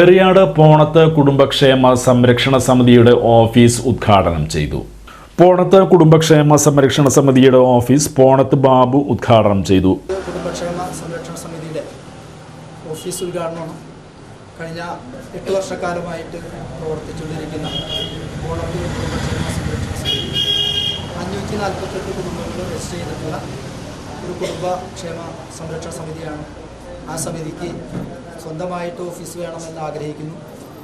എറിയാട് പോണത്ത് കുടുംബക്ഷേമ സംരക്ഷണ സമിതിയുടെ ഓഫീസ് ഉദ്ഘാടനം ചെയ്തു. പോണത്ത് കുടുംബക്ഷേമ സംരക്ഷണ സമിതിയുടെ ഓഫീസ് പോണത്ത് ബാബു ഉദ്ഘാടനം ചെയ്തു. കുടുംബക്ഷേമ സംരക്ഷണ സമിതിയുടെ ഓഫീസ് ഉദ്ഘാടനമാണ്. കഴിഞ്ഞ എട്ട് വർഷക്കാലമായിട്ട് പ്രവർത്തിച്ചുകൊണ്ടിരിക്കുന്ന പോണത്ത് കുടുംബക്ഷേമ സംരക്ഷണ സമിതി അഞ്ഞൂറ്റി നാൽപ്പത്തെട്ട് കുടുംബങ്ങൾ രജിസ്റ്റർ ചെയ്തിട്ടുള്ള ഒരു കുടുംബക്ഷേമ സംരക്ഷണ സമിതിയാണ് ആ സമിതിക്ക് സ്വന്തമായിട്ട് ഓഫീസ് വേണമെന്ന് ആഗ്രഹിക്കുന്നു.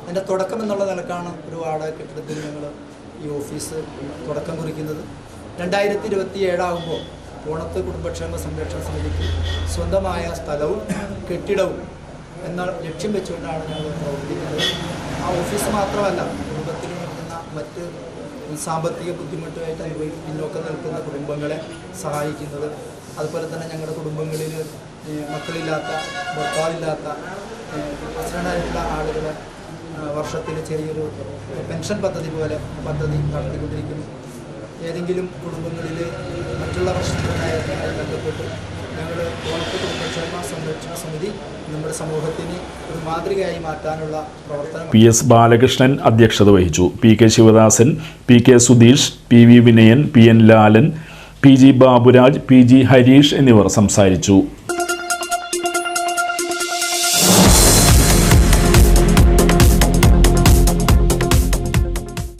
അതിന്റെ തുടക്കം എന്നുള്ള നിലക്കാണ് ഒരു വാടക കെട്ടിടത്തിൽ ഞങ്ങൾ ഈ ഓഫീസ് തുടക്കം കുറിക്കുന്നത്. രണ്ടായിരത്തി ഇരുപത്തി ഏഴാകുമ്പോൾ ഓണത്ത് കുടുംബക്ഷേമ സംരക്ഷണ സമിതിക്ക് സ്വന്തമായ സ്ഥലവും കെട്ടിടവും എന്ന ലക്ഷ്യം വെച്ചുകൊണ്ടാണ് ഞങ്ങൾ പ്രവർത്തിക്കുന്നത്. ആ ഓഫീസ് മാത്രമല്ല കുടുംബത്തിൽ നിൽക്കുന്ന മറ്റ് സാമ്പത്തിക ബുദ്ധിമുട്ടുമായിട്ട് അനുഭവിക്കും പിന്നോക്കം നിൽക്കുന്ന കുടുംബങ്ങളെ സഹായിക്കുന്നത്. അതുപോലെ തന്നെ ഞങ്ങളുടെ കുടുംബങ്ങളിൽ മക്കളില്ലാത്ത ഭർത്താവില്ലാത്ത അസുരനായിട്ടുള്ള ആളുകളെ വർഷത്തിൽ ചെറിയൊരു പെൻഷൻ പദ്ധതി പോലെ പദ്ധതി നടത്തിക്കൊണ്ടിരിക്കുന്നു. ഏതെങ്കിലും കുടുംബങ്ങളിൽ മറ്റുള്ള പ്രശ്നങ്ങളുമായി ബന്ധപ്പെട്ട് ഞങ്ങൾ കോളത്ത് കുടുംബക്ഷേമ സംരക്ഷണ സമിതി നമ്മുടെ സമൂഹത്തിന് ഒരു മാതൃകയായി മാറ്റാനുള്ള പ്രവർത്തനം പി എസ് ബാലകൃഷ്ണൻ അധ്യക്ഷത വഹിച്ചു. P K Sivadasan P K Sudheesh P V Vinayan P N Lalan P G Baburaj P G Harish എന്നിവർ സംസാരിച്ചു.